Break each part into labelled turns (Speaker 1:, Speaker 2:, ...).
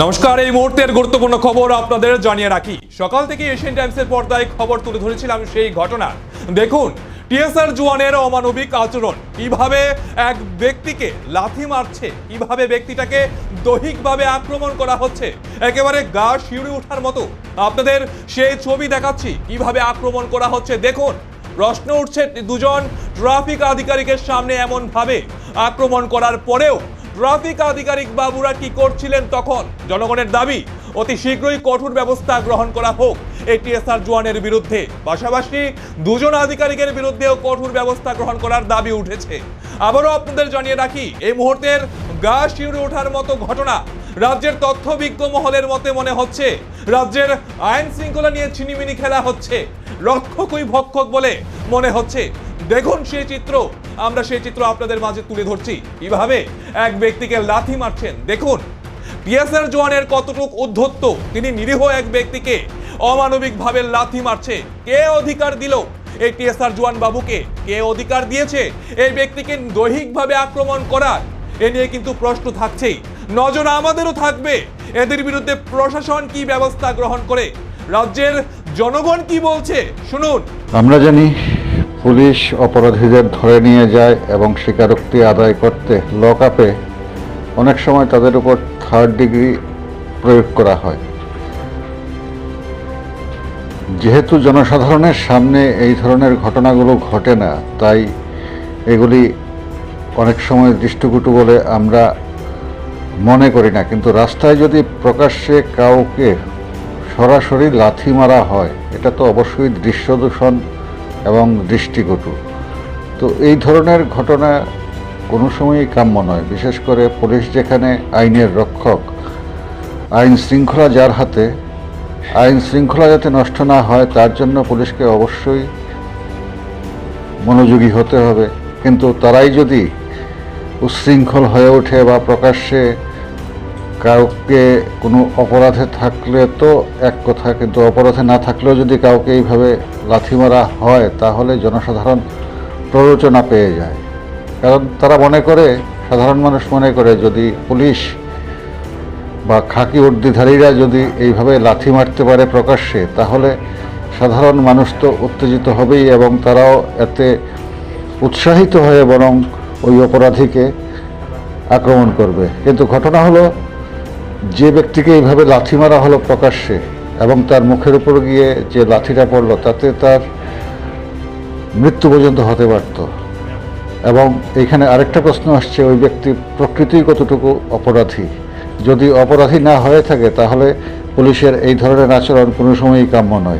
Speaker 1: নমস্কার, এই মুহূর্তের গুরুত্বপূর্ণ খবর আপনাদের জানিয়ে রাখি। সকাল থেকে এশিয়ান টাইমসের পর্দায় খবর তুলে ধরেছিলাম সেই ঘটনা দেখুন, টিএসআর জওয়ানের অমানবিক আচরণ, কীভাবে এক ব্যক্তিকে লাথি মারছে, কীভাবে ব্যক্তিটাকে দৈহিকভাবে আক্রমণ করা হচ্ছে, একেবারে গা শিউরে ওঠার মতো। আপনাদের সেই ছবি দেখাচ্ছি, কীভাবে আক্রমণ করা হচ্ছে। দেখুন, প্রশ্ন উঠছে দুজন ট্রাফিক আধিকারিকের সামনে এমন ভাবে আক্রমণ করার পরেও ট্রাফিক আধিকারিক বাবুরা কি করছিলেন তখন? জনগণের দাবি, অতি শীঘ্রই কঠোর ব্যবস্থা গ্রহণ করা হোক। এই টিএসআর জওয়ানের বিরুদ্ধে। পাশাপাশি দুজন আধিকারিকের বিরুদ্ধেও কঠোর ব্যবস্থা গ্রহণ করার দাবি উঠেছে। আবারও আপনাদের জানিয়ে রাখি, এই মুহূর্তের গা শিউরে ওঠার মতো ঘটনা রাজ্যের তথ্যবিজ্ঞ মহলের মতে মনে হচ্ছে, রাজ্যের আইন শৃঙ্খলা নিয়ে ছিনিমিনি খেলা হচ্ছে। রক্ষকই ভক্ষক বলে মনে হচ্ছে। দেখুন সেই চিত্র। আমরা সেই চিত্র আপনাদের মাঝে তুলে ধরছি। কীভাবে? এক ব্যক্তিকে লাথি মারছেন। দেখুন পিএসআর জওয়ানের কতটুক উদ্ধত্ত, তিনি নিরীহ এক ব্যক্তিকে অমানবিকভাবে লাথি মারছে। কে অধিকার দিল? এই টিএসআর জওয়ান বাবুকে কে অধিকার দিয়েছে? এই ব্যক্তিকে দৈহিকভাবে আক্রমণ করার এ নিয়ে কিন্তু প্রশ্ন থাকছেই। নজর আমাদেরও থাকবে। এদের বিরুদ্ধে প্রশাসন কি ব্যবস্থা গ্রহণ করে? রাজ্যের জনগণ কি বলছে? শুনুন।
Speaker 2: আমরা জানি পুলিশ অপরাধীদের ধরে নিয়ে যায় এবং স্বীকারোক্তি আদায় করতে লক আপে অনেক সময় তাদের উপর থার্ড ডিগ্রি প্রয়োগ করা হয়। যেহেতু জনসাধারণের সামনে এই ধরনের ঘটনাগুলো ঘটে না, তাই এগুলি অনেক সময় দৃষ্টিকটু বলে আমরা মনে করি না। কিন্তু রাস্তায় যদি প্রকাশ্যে কাউকে সরাসরি লাথি মারা হয়, এটা তো অবশ্যই দৃশ্য দূষণ এবং দৃষ্টিকটু তো এই ধরনের ঘটনা কোনো সময়ই কাম্য নয়। বিশেষ করে পুলিশ যেখানে আইনের রক্ষক, আইন শৃঙ্খলা যার হাতে, আইন শৃঙ্খলা যাতে নষ্ট না হয়, তার জন্য পুলিশকে অবশ্যই মনোযোগী হতে হবে। কিন্তু তারাই যদি উচ্ছৃঙ্খল হয়ে ওঠে বা প্রকাশ্যে কাউকে কোনো অপরাধে থাকলে তো এক কথা, কিন্তু অপরাধে না থাকলেও যদি কাউকে এইভাবে লাথি মারা হয়, তাহলে জনসাধারণ প্ররোচনা পেয়ে যায়। কারণ তারা মনে করে, সাধারণ মানুষ মনে করে, যদি পুলিশ বা খাকি উর্দিধারীরা যদি এইভাবে লাথি মারতে পারে প্রকাশ্যে, তাহলে সাধারণ মানুষ তো উত্তেজিত হবেই এবং তারাও এতে উৎসাহিত হয়ে বরং ওই অপরাধীকে আক্রমণ করবে। কিন্তু ঘটনা হলো যে ব্যক্তিকে এইভাবে লাথি মারা হলো প্রকাশ্যে এবং তার মুখের উপর গিয়ে যে লাথিটা পড়ল, তাতে তার মৃত্যু পর্যন্ত হতে পারত। এবং এখানে আরেকটা প্রশ্ন আসছে, ওই ব্যক্তি প্রকৃতিই কতটুকু অপরাধী? যদি অপরাধী না হয়ে থাকে, তাহলে পুলিশের এই ধরনের আচরণ কোনো সময়ই কাম্য নয়।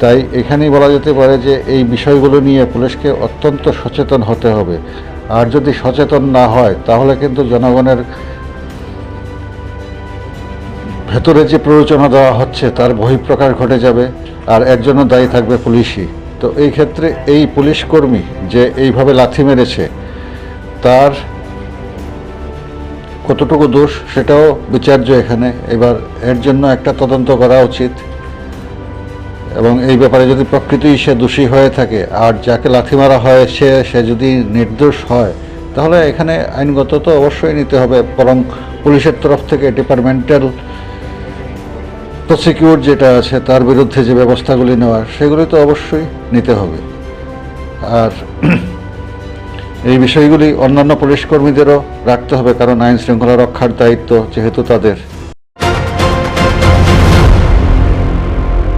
Speaker 2: তাই এখানেই বলা যেতে পারে যে এই বিষয়গুলো নিয়ে পুলিশকে অত্যন্ত সচেতন হতে হবে। আর যদি সচেতন না হয়, তাহলে কিন্তু জনগণের ভেতরে যে প্ররোচনা দেওয়া হচ্ছে, তার বহিঃপ্রকাশ ঘটে যাবে আর এর জন্য দায়ী থাকবে পুলিশই। তো এই ক্ষেত্রে এই পুলিশ কর্মী যে এইভাবে লাথি মেরেছে, তার কতটুকু দোষ সেটাও বিচার্য এখানে এবার এর জন্য একটা তদন্ত করা উচিত। এবং এই ব্যাপারে যদি প্রকৃতই সে দোষী হয়ে থাকে, আর যাকে লাথি মারা হয়, সে সে যদি নির্দোষ হয়, তাহলে এখানে আইনগত তো অবশ্যই নিতে হবে, বরং পুলিশের তরফ থেকে ডিপার্টমেন্টাল প্রসিকিউট যেটা আছে, তার বিরুদ্ধে যে ব্যবস্থাগুলি নেওয়ার, সেগুলি তো অবশ্যই নিতে হবে। আর এই বিষয়গুলি অন্যান্য পুলিশ কর্মীদেরও রাখতে হবে, কারণ আইন শৃঙ্খলা রক্ষার দায়িত্ব যেহেতু তাদের।